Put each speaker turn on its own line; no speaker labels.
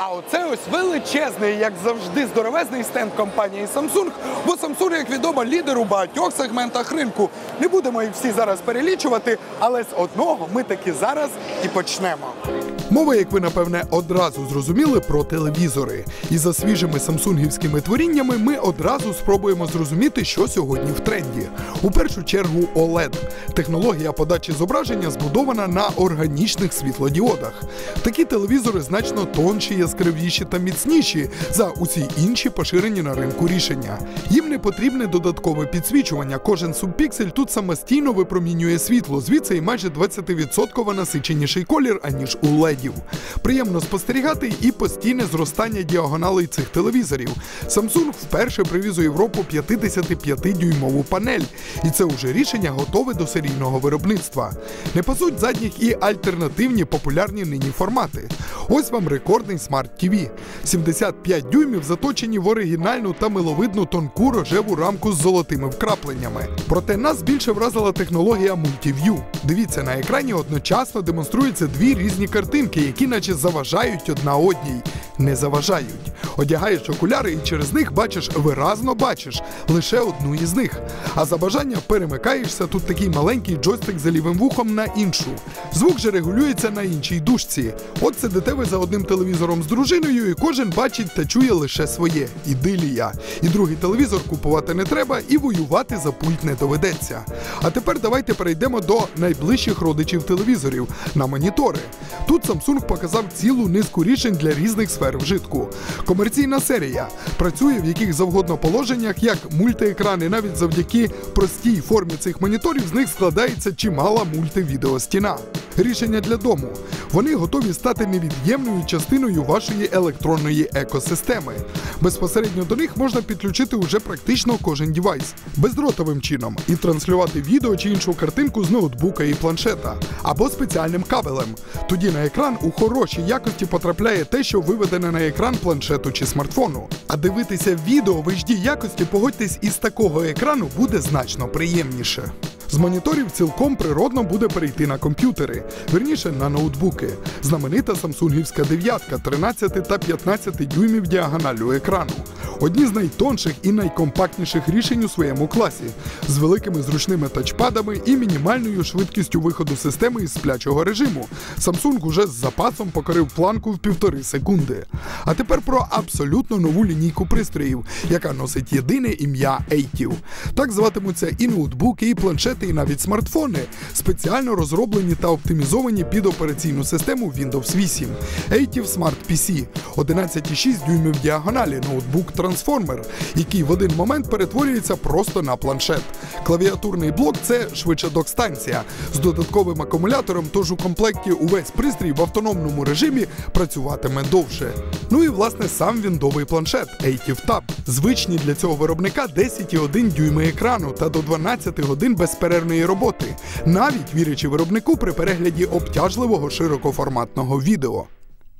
А оце ось величезний, як завжди, здоровезний стенд компанії Samsung. Бо Samsung, як відомо, лідер у багатьох сегментах ринку. Не будемо їх всі зараз перелічувати, але з одного ми таки зараз і почнемо. Мова, як ви напевне, одразу зрозуміли про телевізори. І за свіжими самсунгівськими творіннями ми одразу спробуємо зрозуміти, що сьогодні в тренді. У першу чергу OLED. Технологія подачі зображення збудована на органічних світлодіодах. Такі телевізори значно тонші, яскравіші та міцніші за усі інші поширені на ринку рішення. Їм не потрібне додаткове підсвічування. Кожен субпіксель тут самостійно випромінює світло, звідси і майже 20% насиченіший колір, аніж у ледів. Приємно спостерігати і постійне зростання діагоналей цих телевізорів. Samsung вперше привіз у Європу 55-дюймову панель, і це вже рішення готове до серійного виробництва. Не пасуть задніх і альтернативні популярні нині формати. Ось вам рекордний Smart TV. 75 дюймів заточені в оригінальну та миловидну тонку рожеву рамку з золотими вкрапленнями. Проте нас більше вразила технологія Multiview. Дивіться, на екрані одночасно демонструються дві різні картинки, які наче заважають одна одній. Не заважають. Одягаєш окуляри і через них бачиш виразно бачиш лише одну із них. А за бажання перемикаєшся тут такий маленький джойстик за лівим вухом на іншу. Звук же регулюється на іншій дужці. От сидите ви за одним телевізором з дружиною, і кожен бачить та чує лише своє ідилія. І другий телевізор купувати не треба, і воювати за пульт не доведеться. А тепер давайте перейдемо до найближчих родичів телевізорів на монітори. Тут Samsung показав цілу низку рішень для різних сфер вжитку. Комерційна серія працює в яких завгодно положеннях, як мультиекрани, навіть завдяки простій формі цих моніторів з них складається чимала мультивідеостіна. Рішення для дому. Вони готові стати невід'ємною частиною вашої електронної екосистеми. Безпосередньо до них можна підключити уже практично кожен девайс бездротовим чином і транслювати відео чи іншу картинку з ноутбука і планшета або спеціальним кабелем. Тоді на екран у хорошій якості потрапляє те, що виведене на екран планшету чи смартфону. А дивитися відео в HD якості, погодьтесь, із такого екрану буде значно приємніше. З моніторів цілком природно буде перейти на комп'ютери, верніше на ноутбуки. Знаменита самсунгівська дев'ятка 13 та 15 дюймів діагоналю екрану. Одні з найтонших і найкомпактніших рішень у своєму класі, з великими зручними тачпадами і мінімальною швидкістю виходу системи із сплячого режиму. Samsung уже з запасом покорив планку в півтори секунди. А тепер про абсолютно нову лінійку пристроїв, яка носить єдине ім'я ATIV. Так зватимуться і ноутбуки, і планшети, і навіть смартфони, спеціально розроблені та оптимізовані під операційну систему Windows 8. ATIV Smart PC 11,6 дюймів діагоналі, ноутбук трансформер, який в один момент перетворюється просто на планшет. Клавіатурний блок це швидше док-станція з додатковим акумулятором, тож у комплекті увесь пристрій в автономному режимі працюватиме довше. Ну і власне сам віндовий планшет ATIV Tab. Звичні для цього виробника 10,1 дюйми екрану та до 12 годин безперервної роботи, навіть вірячи виробнику при перегляді обтяжливого широкоформатного відео.